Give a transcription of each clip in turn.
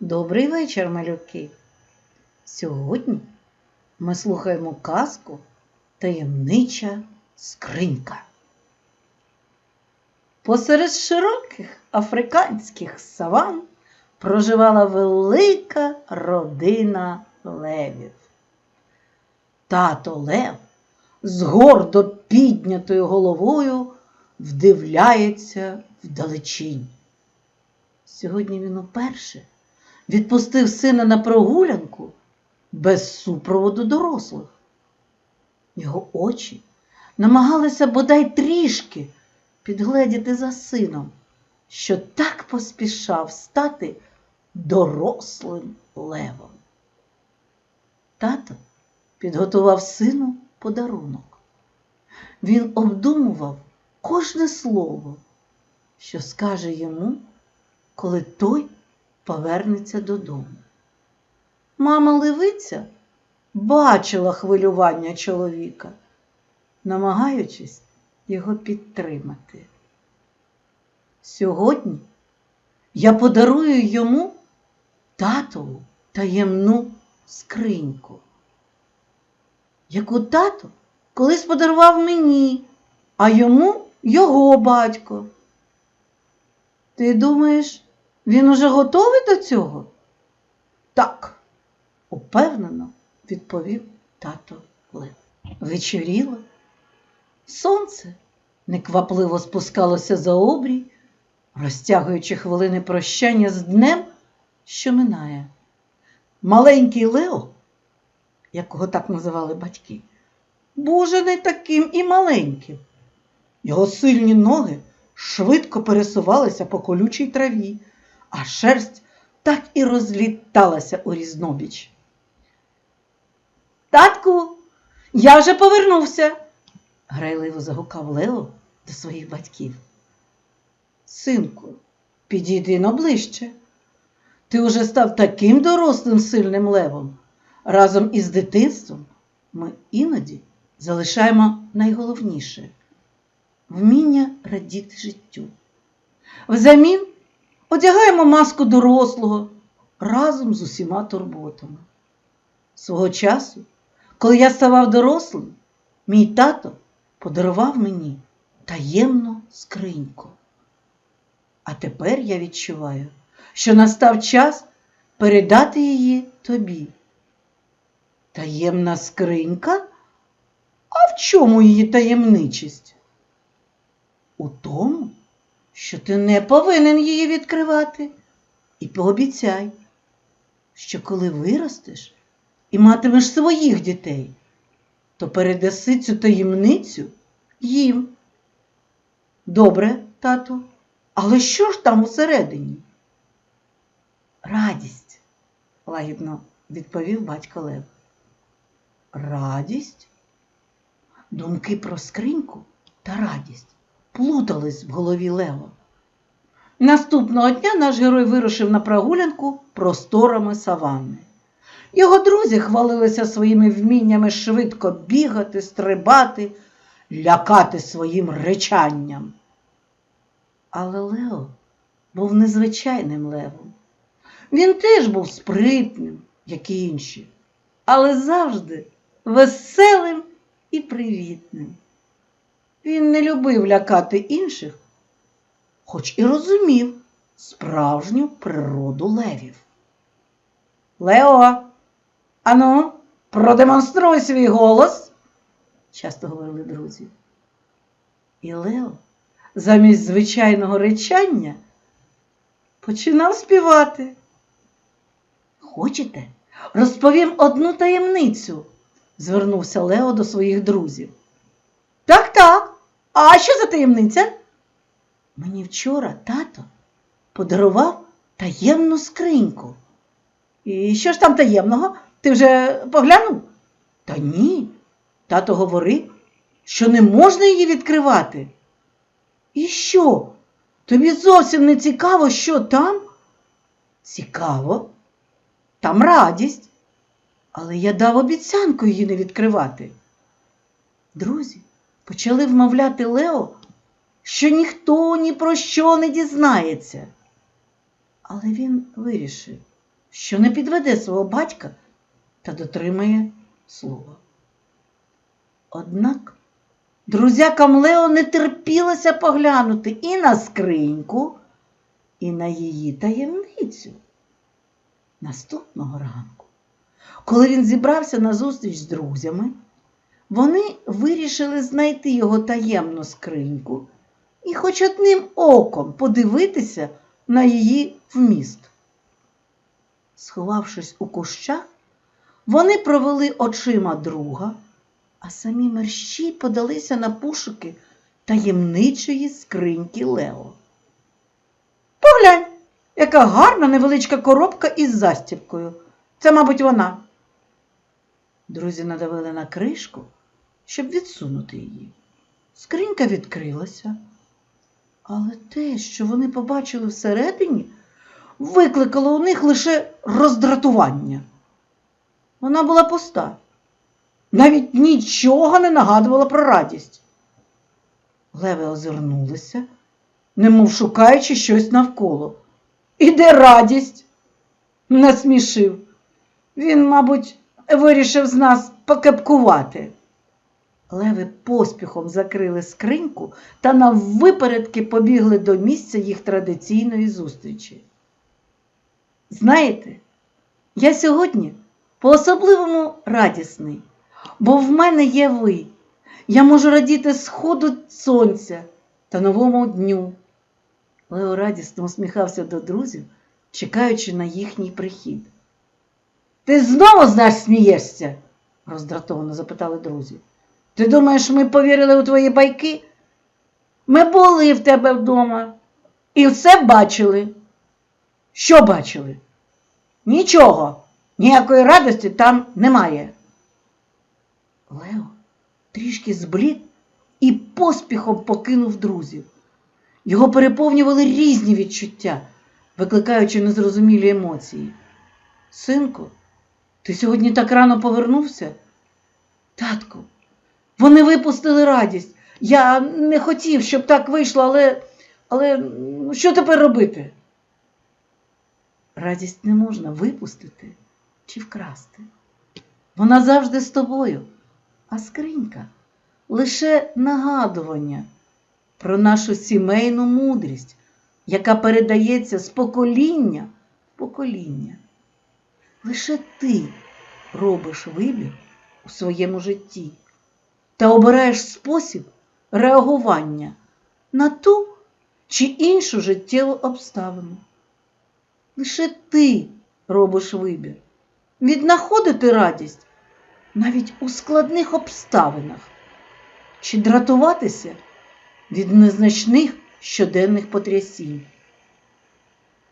Добрий вечір, малюки. Сьогодні ми слухаємо казку Таємнича скринька. Посеред широких африканських саван проживала велика родина левів. Тато Лев з гордо піднятою головою вдивляється вдалечінь. Сьогодні він уперше відпустив сина на прогулянку без супроводу дорослих. Його очі намагалися бодай трішки підгледіти за сином, що так поспішав стати дорослим левом. Тато підготував сину подарунок. Він обдумував кожне слово, що скаже йому, коли той повернеться додому. Мама левиця бачила хвилювання чоловіка, намагаючись його підтримати. Сьогодні я подарую йому татову таємну скриньку, яку тато колись подарував мені, а йому його батько. Ти думаєш, він уже готовий до цього? Так, упевнено відповів тато Лев. Вечоріло. Сонце неквапливо спускалося за обрій, розтягуючи хвилини прощання з днем, що минає. Маленький Лео, якого так називали батьки, був не таким і маленьким. Його сильні ноги швидко пересувалися по колючій траві, а шерсть так і розліталася у різнобіч. Татку, я вже повернувся, грайливо загукав Лео до своїх батьків. Синку, підійди ближче. Ти уже став таким дорослим сильним левом. Разом із дитинством ми іноді залишаємо найголовніше вміння радіти життю. Взамін одягаємо маску дорослого разом з усіма турботами. Свого часу, коли я ставав дорослим, мій тато подарував мені таємну скриньку. А тепер я відчуваю, що настав час передати її тобі. Таємна скринька? А в чому її таємничість? У тому, що ти не повинен її відкривати. І пообіцяй, що коли виростеш і матимеш своїх дітей, то передаси цю таємницю їм. Добре, тату, але що ж там усередині? Радість, лагідно відповів батько Лев. Радість? Думки про скриньку та радість плутались в голові Лева. Наступного дня наш герой вирушив на прогулянку просторами саванни. Його друзі хвалилися своїми вміннями швидко бігати, стрибати, лякати своїм речанням. Але Лео був незвичайним левом. Він теж був спритним, як і інші, але завжди веселим і привітним. Він не любив лякати інших, хоч і розумів справжню природу левів. Лео, ану, продемонструй свій голос, часто говорили друзі. І Лео замість звичайного речання починав співати. Хочете, розповім одну таємницю? звернувся Лео до своїх друзів. Так, так. А що за таємниця? Мені вчора тато подарував таємну скриньку. І що ж там таємного? Ти вже поглянув? Та ні. Тато говорив, що не можна її відкривати. І що? Тобі зовсім не цікаво, що там? Цікаво. Там радість. Але я дав обіцянку її не відкривати. Друзі почали вмовляти Лео, що ніхто ні про що не дізнається. Але він вирішив, що не підведе свого батька та дотримає слова. Однак друзякам Лео не терпілося поглянути і на скриньку, і на її таємницю. Наступного ранку, коли він зібрався на зустріч з друзями, вони вирішили знайти його таємну скриньку і хоч одним оком подивитися на її вміст. Сховавшись у кущах, вони провели очима друга, а самі мерщій подалися на пошуки таємничої скриньки Лео. Поглянь, яка гарна невеличка коробка із застібкою. Це, мабуть, вона. Друзі надавили на кришку, щоб відсунути її. Скринька відкрилася, але те, що вони побачили всередині, викликало у них лише роздратування. Вона була пуста, навіть нічого не нагадувала про радість. Леви озирнулися, немов шукаючи щось навколо. І де радість? Насмішив. Він, мабуть, вирішив з нас покепкувати. Леви поспіхом закрили скриньку та наввипередки побігли до місця їх традиційної зустрічі. Знаєте, я сьогодні по-особливому радісний, бо в мене є ви. Я можу радіти сходу сонця та новому дню. Лео радісно усміхався до друзів, чекаючи на їхній прихід. Ти знову з смієшся? роздратовано запитали друзі. Ти думаєш, ми повірили у твої байки? Ми були в тебе вдома і все бачили. Що бачили? Нічого, ніякої радості там немає. Лео трішки зблід і поспіхом покинув друзів. Його переповнювали різні відчуття, викликаючи незрозумілі емоції. Синку, ти сьогодні так рано повернувся? Татку, вони випустили радість. Я не хотів, щоб так вийшло, але, але ну, що тепер робити? Радість не можна випустити чи вкрасти. Вона завжди з тобою, а скринька лише нагадування про нашу сімейну мудрість, яка передається з покоління в покоління. Лише ти робиш вибір у своєму житті та обираєш спосіб реагування на ту чи іншу життєву обставину. Лише ти робиш вибір віднаходити радість навіть у складних обставинах чи дратуватися від незначних щоденних потрясінь.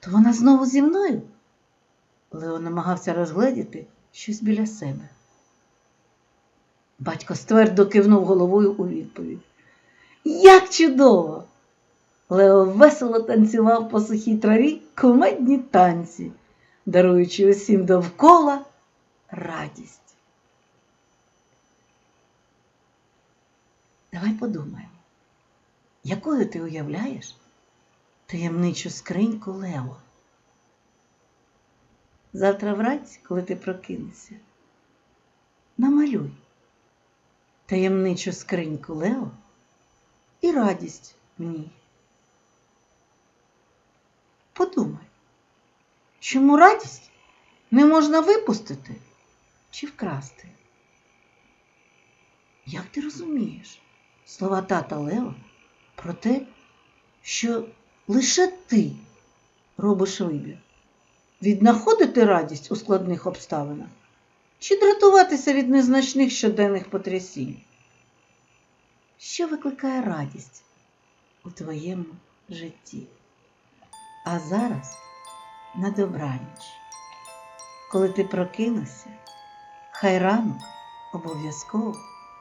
То вона знову зі мною? Лео намагався розгледіти щось біля себе. Батько ствердо кивнув головою у відповідь. Як чудово! Лео весело танцював по сухій траві кумедні танці, даруючи усім довкола радість. Давай подумаємо, якою ти уявляєш таємничу скриньку Лео? Завтра вранці, коли ти прокинешся, намалюй таємничу скриньку Лео і радість в ній. Подумай, чому радість не можна випустити чи вкрасти? Як ти розумієш слова тата Лео про те, що лише ти робиш вибір? Віднаходити радість у складних обставинах чи дратуватися від незначних щоденних потрясінь? Що викликає радість у твоєму житті? А зараз на добраніч. Коли ти прокинешся, хай ранок обов'язково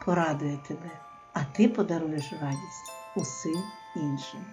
порадує тебе, а ти подаруєш радість усім іншим.